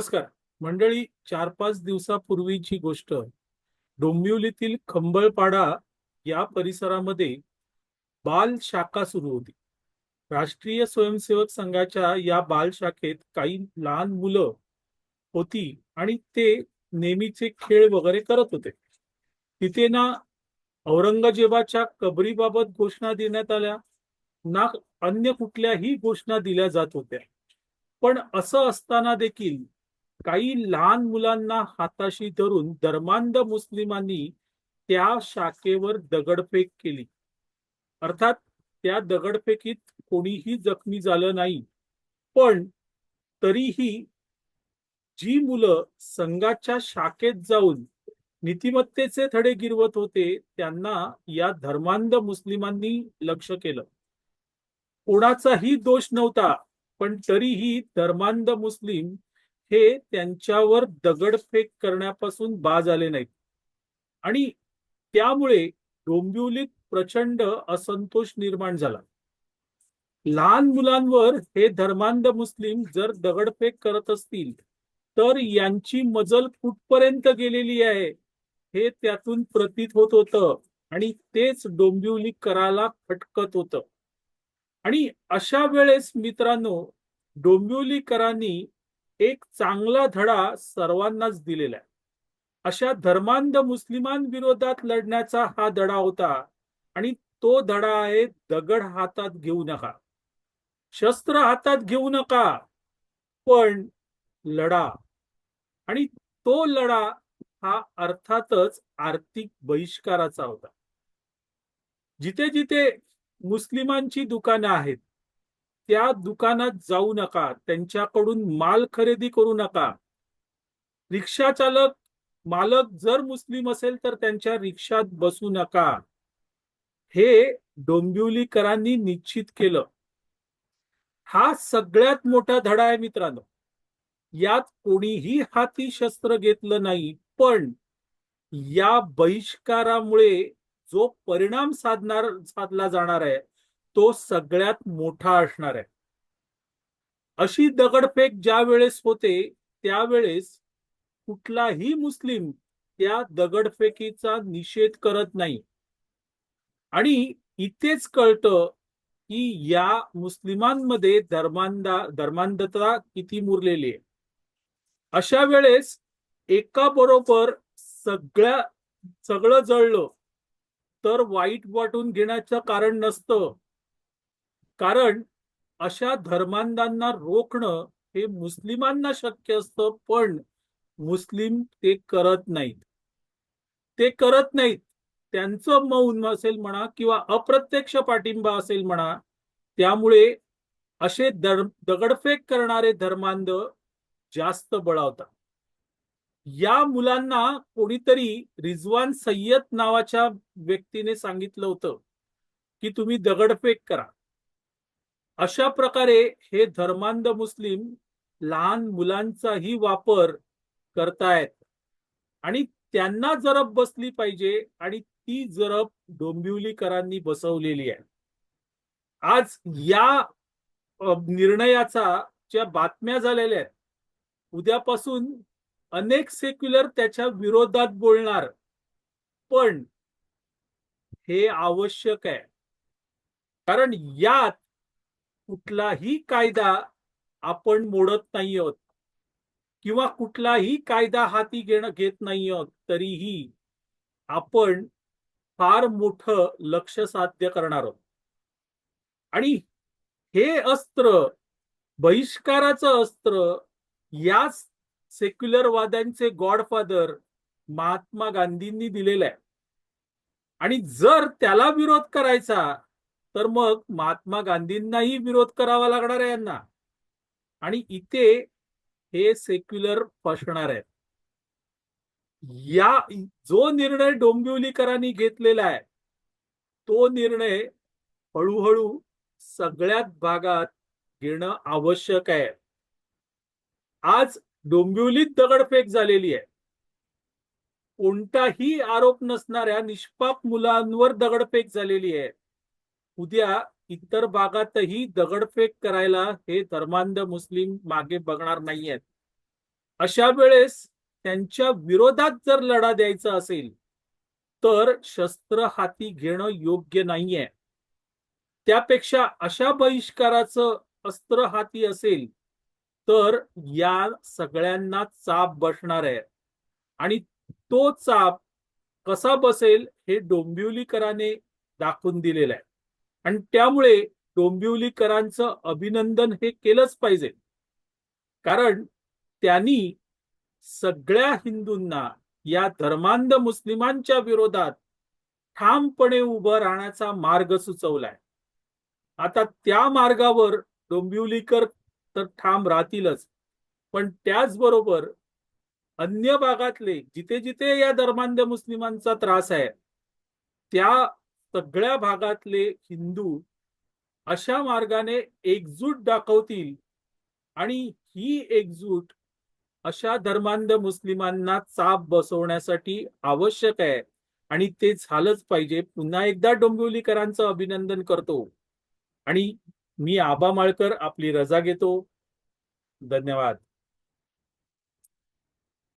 नमस्कार. मंडळी चार पाच दिवसापूर्वीची गोष्ट. डोंबिवलीतील खंबळपाडा या परिसरामध्ये बाल शाखा सुरू होती. राष्ट्रीय स्वयंसेवक संघाच्या या बाल शाखेत काही लहान मुलं होती आणि ते नेहमीचे खेळ वगैरे करत होते. तिथे ना औरंगजेबाच्या कबरीबाबत घोषणा देण्यात आल्या ना अन्य कुठल्याही घोषणा दिल्या जात होत्या. पण असं असताना देखील काही लहान मुलांना हाताशी धरून धर्मांध मुस्लिमांनी त्या शाखेवर दगडफेक केली. अर्थात त्या दगडफेकीत कोणीही जखमी झालं नाही. पण तरीही जी मुलं संघाच्या शाखेत जाऊन नीतिमत्तेचे धडे गिरवत होते त्यांना या धर्मांध मुस्लिमांनी लक्ष केलं. कोणाचाही दोष नव्हता पण तरीही धर्मांध मुस्लिम हे त्यांच्यावर दगडफेक करण्यापासून बाज आले नाहीत. आणि त्यामुळे डोंबिवलीत प्रचंड असंतोष निर्माण झाला. लहान मुलांवर हे धर्मांध मुस्लिम जर दगडफेक करत असतील तर यांची मजल कुठपर्यंत गेलेली आहे हे त्यातून प्रतीत होत होतं आणि तेच डोंबिवली कराला खटकत होतं. आणि अशा वेळेस मित्रांनो डोंबिवलीकरांनी एक चांगला धडा सर्वांनाच दिलेला आहे. अशा धर्मांध मुस्लिमांविरोधात लढण्याचा हा धडा होता आणि तो धडा आहे दगड हातात घेऊ नका. शस्त्र हातात घेऊ नका पण लढा. आणि तो लढा हा अर्थातच आर्थिक बहिष्काराचा होता. जिथे जिथे मुस्लिमांची दुकानं आहेत त्या दुकानात जाऊ नका. त्यांच्याकडून माल खरेदी करू नका. रिक्षा चालक मालक जर मुस्लिम असेल तर त्यांच्या रिक्षात बसू नका. हे डोंबिवलीकरांनी निश्चित केलं. हा सगळ्यात मोठा धडा आहे मित्रांनो. यात कोणीही हाती शस्त्र घेतलं नाही पण या बहिष्कारामुळे जो परिणाम साधणार साधला जाणार आहे तो सगळ्यात मोठा असणार आहे. अशी दगडफेक ज्या वेळेस होते त्यावेळेस कुठलाही मुस्लिम त्या दगडफेकीचा निषेध करत नाही. आणि इथेच कळतं की या मुस्लिमांमध्ये धर्मांदा धर्मांधता किती मुरलेली आहे. अशा वेळेस एका बरोबर सगळ्या सगळं जळलं तर वाईट वाटून घेण्याचं कारण नसतं. कारण अशा धर्मांधांना रोखणं हे मुस्लिमांना शक्य असतं पण मुस्लिम ते करत नाहीत. ते करत नाहीत. त्यांचं मौन असेल म्हणा किंवा अप्रत्यक्ष पाठिंबा असेल म्हणा त्यामुळे असे दगडफेक करणारे धर्मांध जास्त बळावतात. या मुलांना कोणीतरी रिजवान सय्यद नावाच्या व्यक्तीने सांगितलं होतं की तुम्ही दगडफेक करा. अशा प्रकारे हे धर्मांध मुस्लिम लहान मुलांचाही वापर करतायत. आणि त्यांना जरब बसली पाहिजे आणि ती जरब डोंबिवलीकरांनी बसवलेली आहे. आज या निर्णयाचा ज्या बातम्या झालेल्या आहेत उद्यापासून अनेक सेक्युलर त्याच्या विरोधात बोलणार. पण हे आवश्यक आहे. कारण यात कुठलाही कायदा आपण मोडत नाही आहोत किंवा कुठलाही कायदा हाती घेणं घेत नाही आहोत तरीही आपण फार मोठं लक्ष साध्य करणार आहोत. आणि हे अस्त्र बहिष्काराचं अस्त्र याच सेक्युलरवाद्यांचे गॉडफादर महात्मा गांधींनी दिलेलं आहे. आणि जर त्याला विरोध करायचा तर मग महात्मा गांधींनाही विरोध करावा लागणार आहे यांना. आणि इथे हे सेक्युलर फसणार आहे या जो निर्णय डोंबिवलीकरांनी घेतलेला आहे तो निर्णय हळूहळू सगळ्यात भागात घेणं आवश्यक आहे. आज डोंबिवलीत दगडफेक झालेली आहे. कोणताही आरोप नसणाऱ्या निष्पाप मुलांवर दगडफेक झालेली आहे. उद्या इतर भागातही दगडफेक करायला हे धर्मांध मुस्लिम मागे बघणार नाहीयेत. अशा वेळेस त्यांच्या विरोधात जर लढा द्यायचा असेल तर शस्त्र हाती घेणं योग्य नाहीये. त्यापेक्षा अशा बहिष्काराचं अस्त्र हाती असेल तर या सगळ्यांना चाप बसणार आहे. आणि तो चाप कसा बसेल हे डोंबिवलीकराने दाखवून दिलेलं आहे. आणि त्यामुळे डोंबिवलीकरांचं अभिनंदन हे केलंच पाहिजे. कारण त्यांनी सगळ्या हिंदूंना या धर्मांध मुस्लिमांच्या विरोधात ठामपणे उभं राहण्याचा मार्ग सुचवलाय. आता त्या मार्गावर डोंबिवलीकर तर ठाम राहतीलच. पण त्याचबरोबर अन्य भागातले जिथे जिथे या धर्मांध मुस्लिमांचा त्रास आहे त्या सगळ्या भागातले हिंदू अशा मार्गाने एकजूट दाखवतील आणि ही एकजूट अशा धर्मांध मुस्लिमांना चाप बसवण्यासाठी आवश्यक आहे. आणि ते झालंच पाहिजे. पुन्हा एकदा डोंबिवलीकरांचं अभिनंदन करतो. आणि मी आबा माळकर आपली रजा घेतो. धन्यवाद.